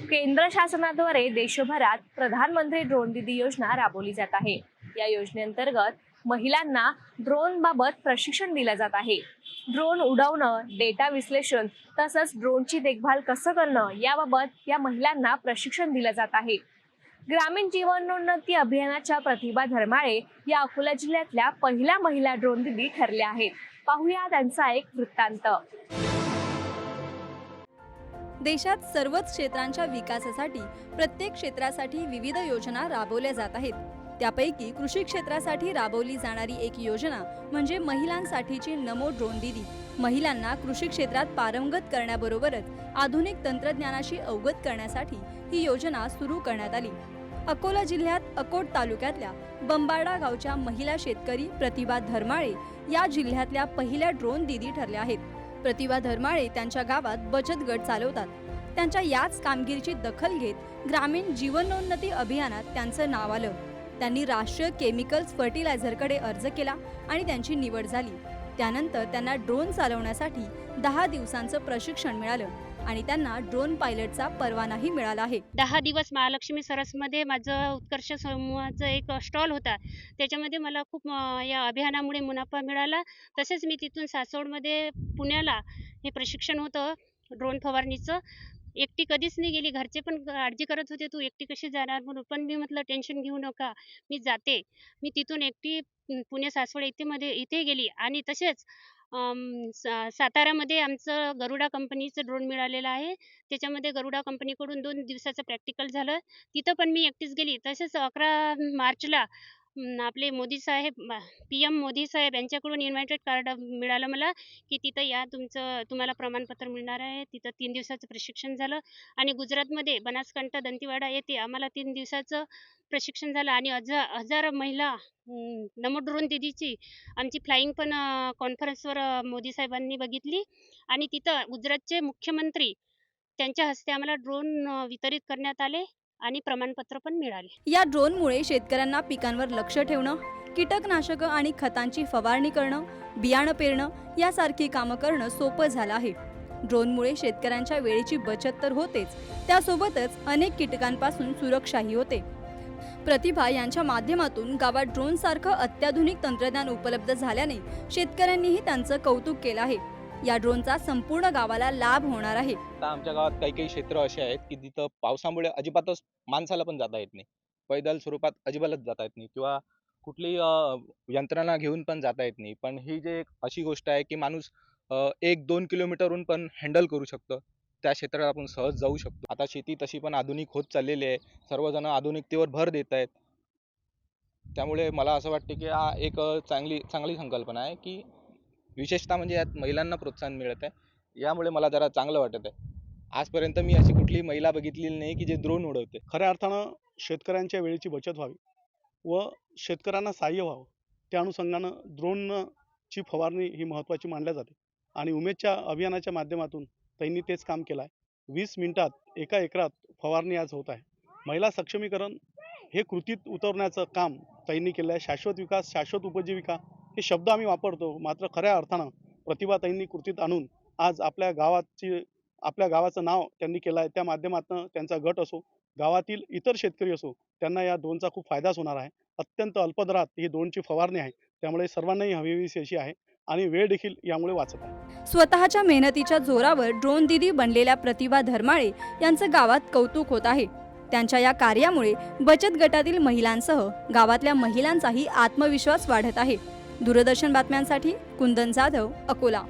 केंद्र शासनाद्वारे देशभरात प्रधानमंत्री ड्रोन दिदी योजना राबवली जात आहे. या योजनेअंतर्गत महिलांना ड्रोन बाबत प्रशिक्षण दिलं जात आहे. ड्रोन उडवणं डेटा विश्लेषण तसंच ड्रोनची देखभाल कसं करणं याबाबत या महिलांना प्रशिक्षण दिलं जात आहे. ग्रामीण जीवनोन्नती अभियानाच्या प्रतिभा धर्माळे या अकोला जिल्ह्यातल्या पहिल्या महिला ड्रोन दिदी ठरल्या आहेत. पाहूया त्यांचा एक वृत्तांत. देशात सर्वच क्षेत्रांच्या विकासासाठी प्रत्येक क्षेत्रासाठी विविध योजना राबवल्या जात आहेत. त्यापैकी कृषी क्षेत्रासाठी राबवली जाणारी एक योजना म्हणजे महिलांसाठीची नमो ड्रोन दिदी. महिलांना कृषी क्षेत्रात पारंगत करण्याबरोबरच आधुनिक तंत्रज्ञानाशी अवगत करण्यासाठी ही योजना सुरू करण्यात आली. अकोला जिल्ह्यात अकोट तालुक्यातल्या बंबाडा गावच्या महिला शेतकरी प्रतिभा धर्माळे या जिल्ह्यातल्या पहिल्या ड्रोन दिदी ठरल्या आहेत. प्रतिभा धर्माळे त्यांच्या गावात बचत गट चालवतात. त्यांच्या याच कामगिरीची दखल घेत ग्रामीण जीवनोन्नती अभियानात त्यांचं नाव आलं. त्यांनी राष्ट्रीय केमिकल्स फर्टिलायझरकडे अर्ज केला आणि त्यांची निवड झाली. त्यानंतर त्यांना ड्रोन चालवण्यासाठी दहा दिवसांचं प्रशिक्षण मिळालं. आणि त्यांना ड्रोन पायलटचा परवानाही मिळाला आहे. दहा दिवस महालक्ष्मी सरसमध्ये माझं उत्कर्ष समूहाचं एक स्टॉल होता. त्याच्यामध्ये मला खूप या अभियानामुळे मुनाफा मिळाला. तसेच मी तिथून सासवडमध्ये पुण्याला हे प्रशिक्षण होतं ड्रोन फवारणीचं. एकटी कधीच नाही गेली. घरचे पण काळजी करत होते तू एकटी कशी जाणार? म्हणून पण मी म्हटलं टेन्शन घेऊ नका. मी जाते. मी तिथून एकटी पुणे सासवड इथे मध्ये इथे गेली. आणि तसेच सा साताऱ्यामध्ये आमचं गरुडा कंपनीचं ड्रोन मिळालेलं आहे. त्याच्यामध्ये गरुडा कंपनीकडून दोन दिवसाचं प्रॅक्टिकल झालं. तिथं पण मी एकटीच गेली. तसेच अकरा मार्चला आपले मोदी साहेब पी एम मोदी साहेब यांच्याकडून इन्व्हायटेड कार्ड मिळालं मला की तिथं या तुमचं तुम्हाला प्रमाणपत्र मिळणार आहे. तिथं तीन दिवसाचं प्रशिक्षण झालं आणि गुजरातमध्ये बनासकांठा दंतीवाडा येथे आम्हाला तीन दिवसाचं प्रशिक्षण झालं आणि हजार हजार महिला नमो ड्रोन दीदीची आमची फ्लाईंग पण कॉन्फरन्सवर मोदी साहेबांनी बघितली. आणि तिथं गुजरातचे मुख्यमंत्री त्यांच्या हस्ते आम्हाला ड्रोन वितरित करण्यात आले. आणि प्रमाणपत्र पण मिळाले. या ड्रोनमुळे शेतकऱ्यांना पिकांवर लक्ष ठेवणं कीटकनाशकं आणि खतांची फवारणी करणं बियाणं पेरणं यासारखी कामं करणं सोपं झालं आहे. ड्रोनमुळे शेतकऱ्यांच्या वेळेची बचत तर होतेच त्यासोबतच अनेक कीटकांपासून सुरक्षाही होते. प्रतिभा यांच्या माध्यमातून गावात ड्रोनसारखं अत्याधुनिक तंत्रज्ञान उपलब्ध झाल्याने शेतकऱ्यांनीही त्यांचं कौतुक केलं आहे. या ड्रोनचा संपूर्ण गावाला लाभ होणार आहे. आता आमच्या गावात काही काही क्षेत्र असे आहेत की जिथं पावसामुळे अजिबातच माणसाला पण जाता येत नाही. पैदल स्वरूपात अजिबातच जाता येत नाही किंवा कुठलीही यंत्रणा घेऊन पण जाता येत नाही. पण ही जे एक अशी गोष्ट आहे की माणूस एक दोन किलोमीटरहून पण हँडल करू शकतं. त्या क्षेत्रात आपण सहज जाऊ शकतो. आता शेती तशी पण आधुनिक होत चाललेली आहे. सर्वजण आधुनिकतेवर भर देत आहेत. त्यामुळे मला असं वाटते की हा एक चांगली चांगली संकल्पना आहे की विशेषतः म्हणजे यात महिलांना प्रोत्साहन मिळत आहे. यामुळे मला जरा चांगलं वाटत आहे. आजपर्यंत मी अशी कुठली महिला बघितलेली नाही की जे द्रोण उडवते. खऱ्या अर्थानं शेतकऱ्यांच्या वेळेची बचत व्हावी व शेतकऱ्यांना सहाय्य व्हावं. त्या अनुषंगानं द्रोणची फवारणी ही महत्त्वाची मानल्या जाते. आणि उमेदच्या अभियानाच्या माध्यमातून त्यांनी तेच काम केलं आहे. वीस मिनिटात एका एकरात फवारणी आज होत आहे. महिला सक्षमीकरण हे कृतीत उतरण्याचं काम त्यांनी केलं आहे. शाश्वत विकास शाश्वत उपजीविका हे शब्द आम्ही वापरतो मात्र खऱ्या अर्थानं प्रतिभाताईंनी कृतीत आणून आज आपल्या गावाची आपल्या गावाचं नाव त्यांनी केलं आहे त्या माध्यमातून त्यांचा गट असो गावातील इतर शेतकरी असो त्यांना या दोनचा खूप फायदाच होणार आहे. अत्यंत अल्पदरात ही दोनची फवारणी आहे. त्यामुळे सर्वांनाही हवीहवीशी अशी आहे आणि वेळ देखील यामुळे वाचत आहे. स्वतःच्या मेहनतीच्या जोरावर ड्रोन दिदी बनलेल्या प्रतिभा धर्माळे यांचं गावात कौतुक होत आहे. त्यांच्या या कार्यामुळे बचत गटातील महिलांसह गावातल्या महिलांचाही आत्मविश्वास वाढत आहे. दूरदर्शन बातम्यांसाठी कुंदन जाधव अकोला